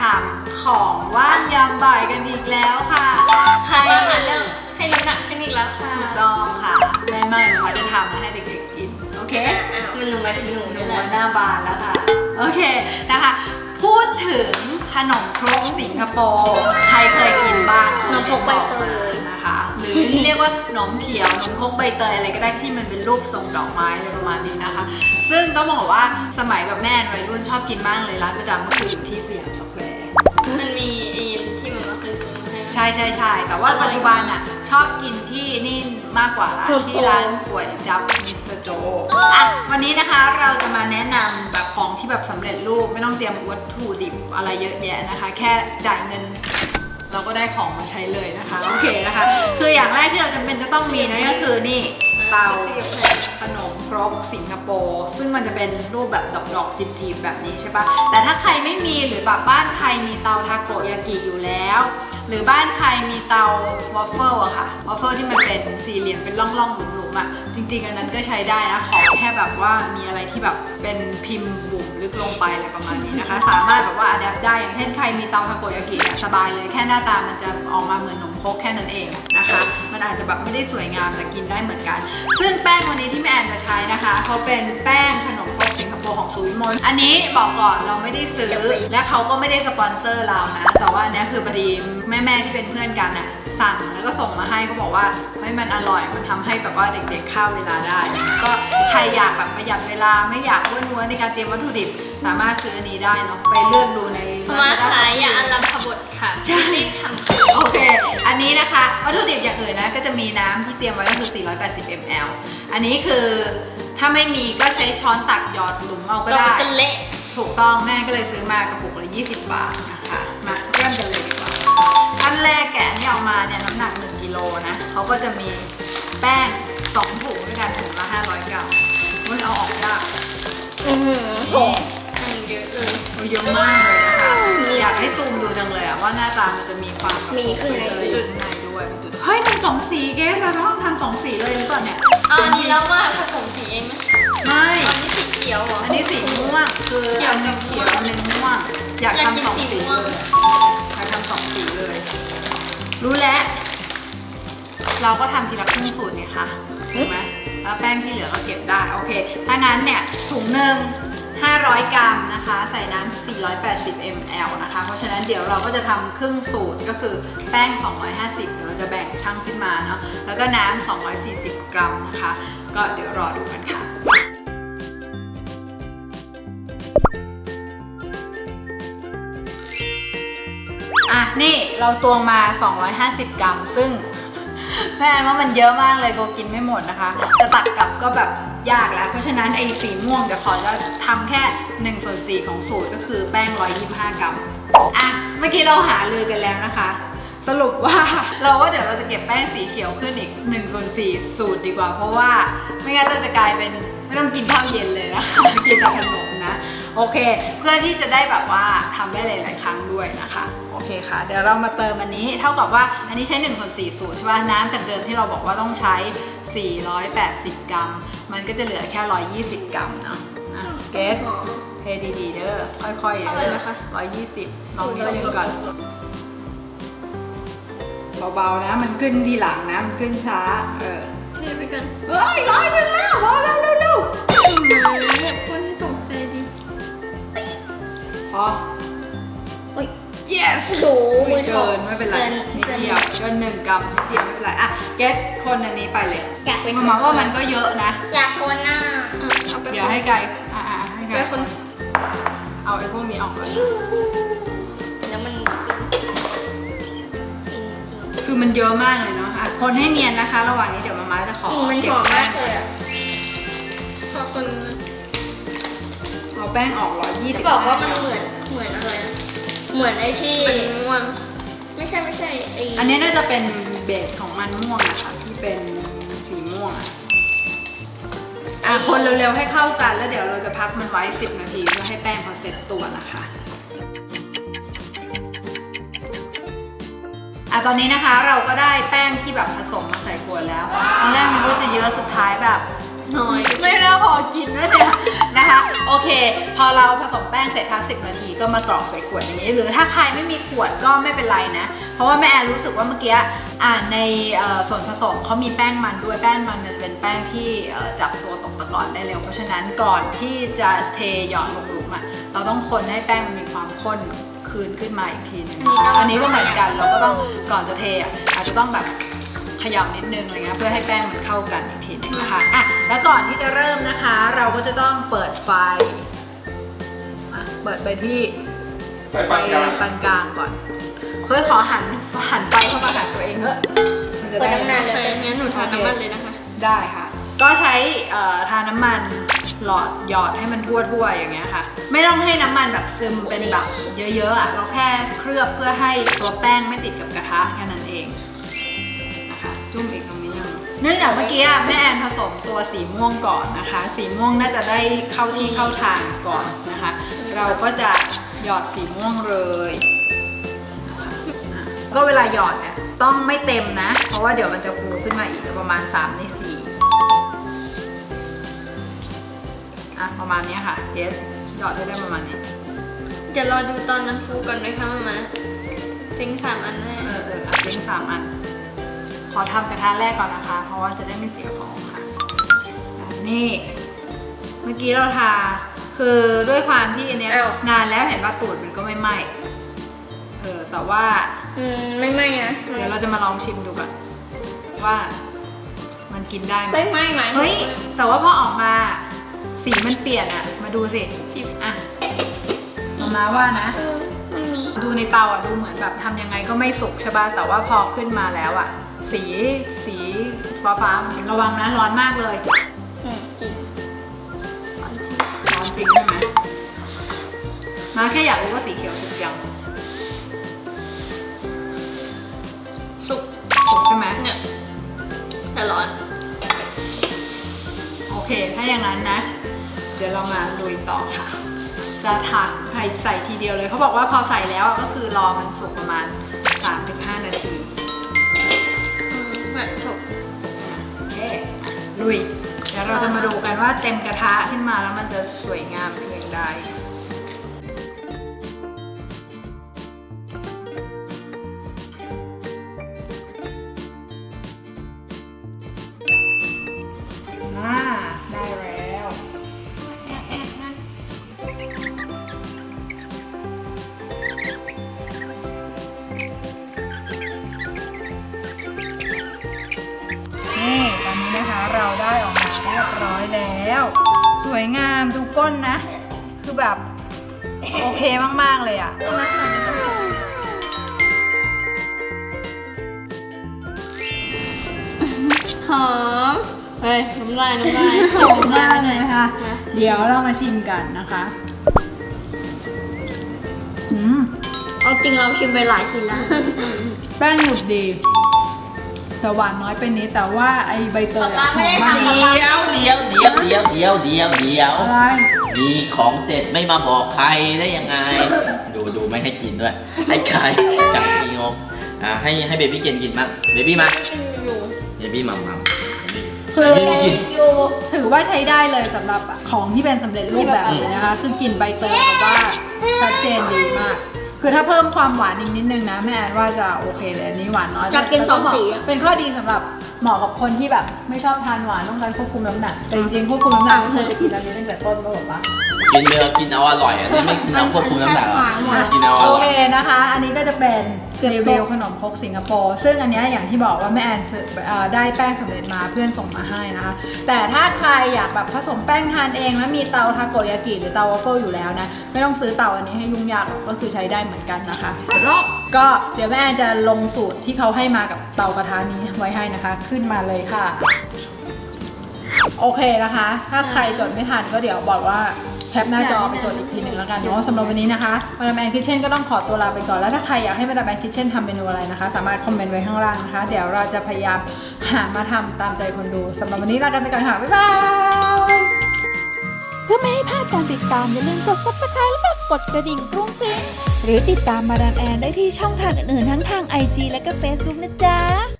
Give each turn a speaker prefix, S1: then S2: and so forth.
S1: ทำของว่างยามบ่ายกันอีกแล้วค่ะ
S2: ใครมาเรื่องให้น้ำหนักขึ้นอีกแล้วค่ะ
S1: ถูกต้องค่ะ แม่ไม่มาจะทำมาให้เด็กๆกิน โอเค
S2: มันหนูหมายถึงหนู
S1: หนู
S2: นี่แหละ
S1: หน้าบานแล้วค่ะ โอเคนะคะ พูดถึงขนมครกสิงคโปร์ ใครเคยกินบ้าง
S2: ขนมครกใบเตย
S1: นะคะห รือที่เรียกว่าขนมเขียวขนมครกใบเตยอะไรก็ได้ที่มันเป็นรูปทรงดอกไม้อะไรประมาณนี้นะคะ ซึ่งต้องบอกว่าสมัยแบบแม่วัยรุ่นชอบกินมากเลยร้านประจำก็คืออยู่ที่สยามสแควร์
S2: มันมีไอ้ที่มันมาเคยซื้อมาให้
S1: ใช่ใช่ใช่แต่ว่าปัจจุบันอะชอบกินที่นี่มากกว่าร้าน
S2: คือ
S1: ที่ร้านก๋วยจั๊บมิสเตอร์โจอะวันนี้นะคะเราจะมาแนะนำแบบของที่แบบสำเร็จรูปไม่ต้องเตรียมวัตถุดิบอะไรเยอะแยะนะคะ แค่จ่ายเงิน เราก็ได้ของมาใช้เลยนะคะโอเคนะคะ คืออย่างแรกที่เราจำเป็นจะต้องมีนะก็คือนี่เตาขนมครกสิงคโปร์ซึ่งมันจะเป็นรูปแบบดอกๆจีบๆแบบนี้ใช่ปะแต่ถ้าใครไม่มีหรือแบบบ้านใครมีเตาทาโกยากิอยู่แล้ว หรือบ้านใครมีเตาวอฟเฟิลอะค่ะวอฟเฟิลที่มันเป็นสี่เหลี่ยมเป็นร่องๆหลุมๆ อะจริงๆอันนั้นก็ใช้ได้นะ ขอแค่แบบว่ามีอะไรที่แบบเป็นพิมพ์บุ๋มลึกลงไปอะไรประมาณนี้นะคะ สามารถแบบว่าอัดแอปได้อย่างเช่นใครมีเตาทาโกยากิเนี่ยสบายเลยแค่หน้าตามันจะออกมาเหมือนขนมคกแค่นั้นเองนะคะ มันอาจจะแบบไม่ได้สวยงามแต่กินได้เหมือนกัน ซึ่งแป้งวันนี้ที่แม่แอนจะใช้นะคะเขาเป็นแป้งขนม สิงคโปร์ของซูวิมนอันนี้บอกก่อนเราไม่ได้ซื้อ และเขาก็ไม่ได้สปอนเซอร์เรานะ แต่ว่าอันเนี้ยคือพอดีแม่ ๆ ที่เป็นเพื่อนกันอะสั่งแล้วก็ส่งมาให้เขาบอกว่าเฮ้ยมันอร่อยมันทำให้แบบว่าเด็กๆเข้าเวลาได้ ก็ใครอยากแบบประหยัดเวลาไม่อยากอ้วนว้วนในการเตรียมวัตถุดิบสามารถซื้ออันนี้ได้เนาะไปเลือกดูใน
S2: มา
S1: Lazada
S2: ขายยาอันลัมพบทค่ะ
S1: ใช่ นนี้นะคะวัตถุดิบอย่างอื่นนะก็จะมีน้ำที่เตรียมไว้ก็คือ 480 ml อันนี้คือถ้าไม่มีก็ใช้ช้อนตักหยอดหลุมเอาก็
S2: เรา
S1: ได้
S2: จะเละ
S1: ถูกต้องแม่ก็เลยซื้อมากระปุกละ20 บาทนะคะ มาเริ่มกันเลยดีกว่าขั้นแรกแกะอันนี่ออกมาเนี่ยน้ำหนัก 1กิโลนะเขาก็จะมีแป้ง 2 ถุงด้วยกันถุงละ 500 กรัมมันเอาออกยาก
S2: อือหือโหทำเยอะเลย
S1: โอ้เยอะมากเลยนะคะ อยากให้ซูมดูจังเลยอะว่าหน้าตามันจะมีความแบบ
S2: มีข้างใน
S1: เลยอยู่ข้างในด้วยเฮ้ยมันสองสีเกสเราต้องทำสองสีเลยหรือเปล่าเนี่ย
S2: เอาอันนี้แล้วมาผสมสีเองไหม
S1: ไม่
S2: อันนี้สีเขียวเหรอ
S1: อันนี้สีม่วงคือ
S2: เขียว
S1: อันหนึงเขียวอันหนึงม่วงอยาก
S2: อยากกิน
S1: ทำสอง
S2: สี
S1: สี
S2: ม่วง
S1: เลยอยากทำสองสีเลย รู้แล้วเราก็ทำทีละครึ่งสูตรเนี่ยค่ะถูกไหมแล้วแป้งที่เหลือก็เก็บได้โอเคถ้างั้นเนี่ยถุงหนึ่ง 500 กรัมนะคะ ใส่น้ำ480 ml นะคะ เพราะฉะนั้นเดี๋ยวเราก็จะทำครึ่งสูตรก็คือแป้ง 250 เดี๋ยวเราจะแบ่งช่างขึ้นมาเนาะ แล้วก็น้ำ240 กรัมนะคะ ก็เดี๋ยวรอดูกันค่ะอะ นี่เราตวงมา 250 กรัม ซึ่งแม่ว่ามันเยอะมากเลยโกกินไม่หมดนะคะ จะตักกลับก็แบบ ยากแล้ว เพราะฉะนั้นไอ้สีม่วงเดี๋ยวขอจะทำแค่1ส่วน4ของสูตรก็คือแป้ง 125 กรัมอะเมื่อกี้เราหาลือกันแล้วนะคะ สรุปว่าเราว่าเดี๋ยวเราจะเก็บแป้งสีเขียวขึ้นอีก1ส่วน4สูตรดีกว่า เพราะว่าไม่งั้นเราจะกลายเป็นไม่ต้องกินข้าวเย็นเลยนะคะกินแต่ขนมนะ โอเค เพื่อที่จะได้แบบว่าทำได้หลาย ๆ ครั้งด้วยนะคะ โอเคค่ะ เดี๋ยวเรามาเติมอันนี้ เท่ากับว่าอันนี้ใช้1ส่วน4สูตรใช่ป่ะน้ำจากเดิมที่เราบอกว่าต้องใช้ 480 กรัม มันก็จะเหลือแค่ 120 กรัมเนาะอะเกสเทดีๆเด้อ ค่อยๆ
S2: เท่าไหร่นะคะ
S1: 120ลองนิดนึงก่อน เบาๆนะ มันขึ้นทีหลังนะ มันขึ้นช้า เออ
S2: เรียกไปกัน
S1: เฮ้ยร้อยหนึ่งแล้วพอแล้วเร็ว
S2: ทำไมแบบคนที่ตกใจดิ
S1: ๆพอ
S2: โอ้ย
S1: yes
S2: โอ้โห
S1: ไม่เกินไม่เป็นไร
S2: กิ
S1: นิดเดียวเกินหนึ่งกรัมนิดเดียวไม่เป็นไรอะเกสคนอันนี้ไปเลย
S2: อยากเป็น
S1: มามาว่ามันก็เยอะนะ
S2: อยากคนหน้าเอาไป
S1: เดี๋ยวให้ไกลอ่าให้ไกล
S2: เป็นคน
S1: เอาไอ้พวกนี้ออกก่อน
S2: แล้วมันจริงจริง
S1: คือมันเยอะมากเลยเนาะอะคนให้เนียนนะคะ ระหว่างนี้เดี๋ยวมาม่าจะขอก
S2: ลิ่นมันหอมมากเลยอะขอบคุณ
S1: เอาแป้งออกร้อยยี่สิ
S2: จะ
S1: บ
S2: บอกว่ามันเหมือน เหมือนไอ้ที่
S3: เป็นม่วง
S2: ไม่ใช่ไม่ใช่ไอ้
S1: อันนี้น่าจะเป็นเบสของมันม่วงนะคะที่เป็นสีม่วงอะอะคนเร็วๆให้เข้ากันแล้วเดี๋ยวเราจะพักมันไว้ 10 นาทีเพื่อให้แป้งเขาเซ็ตตัวนะคะอะตอนนี้นะคะเราก็ได้แป้งที่แบบผสมมาใส่ขวดแล้วตอนแรกมันก็จะเยอะสุดท้ายแบบ
S2: น้อย
S1: ไม่น่าพอกินนะเนี่ย นะคะ โอเค พอเราผสมแป้งเสร็จพักสินาทีก็มากรอกใส่ขวดอย่างนี้ หรือถ้าใครไม่มีขวดก็ไม่เป็นไรนะ เพราะว่าแม่แอนรู้สึกว่าเมื่อกี้อ่านในเอ่อส่วนผสมเขามีแป้งมันด้วยแป้งมันมันจะเป็นแป้งที่เอ่อจับตัวตกตะกอนได้เร็ว เพราะฉะนั้นก่อนที่จะเทหยอดลงหลุมอะเราต้องคนให้แป้งมันมีความข้นคืนขึ้นมาอีกทีนึงนะคะอันนี้ก็เหมือนกันเราก็ต้องก่อนจะเทอะอาจจะต้องแบบข ยับนิดนึงอะไรเงี้ยเพื่อให้แป้งมันเข้ากันอีกทีนึงนะคะอะแล้วก่อนที่จะเริ่มนะคะ เราก็จะต้องเปิดไฟอะเปิดไปที่
S3: ไฟปานกลาง
S1: ปานกลางก่อนเฮ้ยขอหันหันไฟเข้ามาหาตัวเองเถอะมันจะ
S2: เปิด
S1: ได้
S2: ตั้งนาน
S1: ไหม
S2: เลยงั้นหนูทานน้ำมันเลยนะคะ
S1: ได้ค่ะ ก็ใช้เอ่อทาน้ำมันหลอดหยอดให้มันทั่วๆอย่างเงี้ยค่ะ ไม่ต้องให้น้ำมันแบบซึมเป็นแบบเยอะๆอะเราแค่เคลือบเพื่อให้ตัวแป้งไม่ติดกับกระทะแค่นั้น นี้ยังเนื่องจากเมื่อกี้อะแม่แอนผสมตัวสีม่วงก่อนนะคะ สีม่วงน่าจะได้เข้าที่เข้าทางก่อนนะคะ เราก็จะหยอดสีม่วงเลยนะคะอะก็เวลาหยอดเนี่ยต้องไม่เต็มนะ เพราะว่าเดี๋ยวมันจะฟูขึ้นมาอีกประมาณ3ใน4อะประมาณเนี้ยค่ะเกสหยอดให้ได้ประมาณนี้
S2: เดี๋ยวรอดูตอนนั้นฟูก่อนไหมคะมามาเซ็งสามอันแน่
S1: เออเอออะทิ้งสามอันข อทำกระทะแรกก่อนนะคะ เพราะว่าจะได้ไม่เสียของค่ะอะนี่ เมื่อกี้เราทา คือด้วยความที่อันเนี้ยนานแล้วเห็นว่าตูดมันก็ไม่ไหม้เออแต่ว่า
S2: อืมไม่ไหม้นะ
S1: เดี๋ยวเราจะมาลองชิมดูก่อนว่ามันกินได้ไหม
S2: ไม่ไหม้ไหม
S1: เฮ้ย แต่ว่าพอออกมาสีมันเปลี่ยนอะมาดูสิ
S2: ชิม
S1: อะมามาว่านะ
S2: เออไม่มี
S1: ดูในเตาอะดูเหมือนแบบทำยังไงก็ไม่สุกใช่ป่ะแต่ว่าพอขึ้นมาแล้วอะ สีสีฟ้าฟ้าๆระวังนะร้อนมากเลย
S2: อืมจริง
S1: ร้อนจริงใช่ไหมมาแค่อยากรู้ว่าสีเขียวสุกยัง
S2: สุก
S1: สุกใช่ไหม
S2: เนี่ยแต่ร้อน
S1: โอเค ถ้าอย่างนั้นนะ เดี๋ยวเรามาลุยต่อค่ะ จะทานใส่ใส่ทีเดียวเลยเขาบอกว่าพอใส่แล้วอะก็คือรอมันสุกประมาณุยเดี๋ยวเราจะมาดูกันว่าเต็มกระทะขึ้นมาแล้วมันจะสวยงามเพียงใด ก้นนะ คือแบบ โอเคมาก ๆ เลยอะ
S2: หอมเฮ้ยน้ำลายน้ำลาย
S1: หอมมากเลยค่ะ
S2: นะ
S1: เดี๋ยวเรามาชิมกันนะคะอืม
S2: เอาจริงเราชิมไปหลายชิ้นแล้ว
S1: แป้งหนุบดี แต่หวานน้อยไปนิดแต่ว่าไอใบเตยอะหอมมาก
S2: ป๊าป๊าไม่ได้ทำ
S4: เดี๋ยวเดี๋ยวเดี๋ยวเดี๋ยวเดี๋ยวเดี๋ยวเดี๋ยว
S1: อะไร
S4: มีของเสร็จไม่มาบอกใครได้ยังไง ดูดูไม่ให้กินด้วยให้ใครไก่กินงงอ่าให้ให้เบบี้เกนกินบ้างเบบี้มา
S2: อยู่
S4: เบบี้มัมมัม
S1: คือ
S4: เบบี้กิน
S2: อยู่
S1: ถือว่าใช้ได้เลยสำหรับของที่เป็นสำเร็จรูปแบบนี้นะคะ คือกลิ่นใบเตยแบบว่าชัดเจนดีมาก คือถ้าเพิ่มความหวานอีกนิดนึงนะแม่แอนว่าจะโอเคเลยอันนี้หวานน้อย
S2: อยากกินสองสีอะ
S1: เป็นข้อดีสำหรับเหมาะกับคนที่แบบไม่ชอบทานหวานต้องการควบคุมน้ำหนักแต่จริงๆควบคุมน้ำหนักก็เคยจะกินอันนี้ตั้งแต่ต้นมาบอกว่า
S4: กินเบลกินเอาอร่อยอันนี้ไม่กินเอาควบคุมน้ำหนักหรอกกินเอาอ
S1: โอ
S4: ร่อ
S1: เค
S4: ย
S1: นะคะ อันนี้ก็จะเป็นรีวิวขนมครกสิงคโปร์ซึ่งอันนี้อย่างที่บอกว่าแม่แอนซื้อเอ่อได้แป้งสำเร็จมาเพื่อนส่งมาให้นะคะ แต่ถ้าใครอยากแบบผสมแป้งทานเองแล้วมีเตาทาโกยากิหรือเตาวอฟเฟิลอยู่แล้วนะไม่ต้องซื้อเตาอันนี้ให้ยุ่งยากก็คือใช้ได้เหมือนกันนะคะ
S2: รอบ
S1: ก็เดี๋ยวแม่แอนจะลงสูตรที่เขาให้มากับเตากระทะนี้ไว้ให้นะคะ ขึ้นมาเลยค่ะ โอเคนะคะ ถ้าใครจดไม่ทันก็เดี๋ยวบอกว่า ปหน้าจอไปจดอีกทีหนึ่งแล้วกันเนาะสำหรับวันนี้นะคะมาดามแอนคิทเช่นก็ต้องขอตัวลาไปก่อนแล้วถ้าใครอยากให้มาดามแอนคิทเช่นทำเมนูอะไรนะคะ สามารถคอมเมนต์ไว้ข้างล่างนะคะ เดี๋ยวเราจะพยายามหามาทำตามใจคนดูสำหรับวันนี้ลากันไปก่อนค่ะบ๊ายบาย
S5: เพื่อไม่ให้พลาดการติดตามอย่าลืมกด subscribe และกดกระดิ่งกรุ้งกริ้งหรือติดตามมาดามแอนได้ที่ช่องทางอื่นๆทั้งทาง IG และก็ Facebook นะจ๊ะ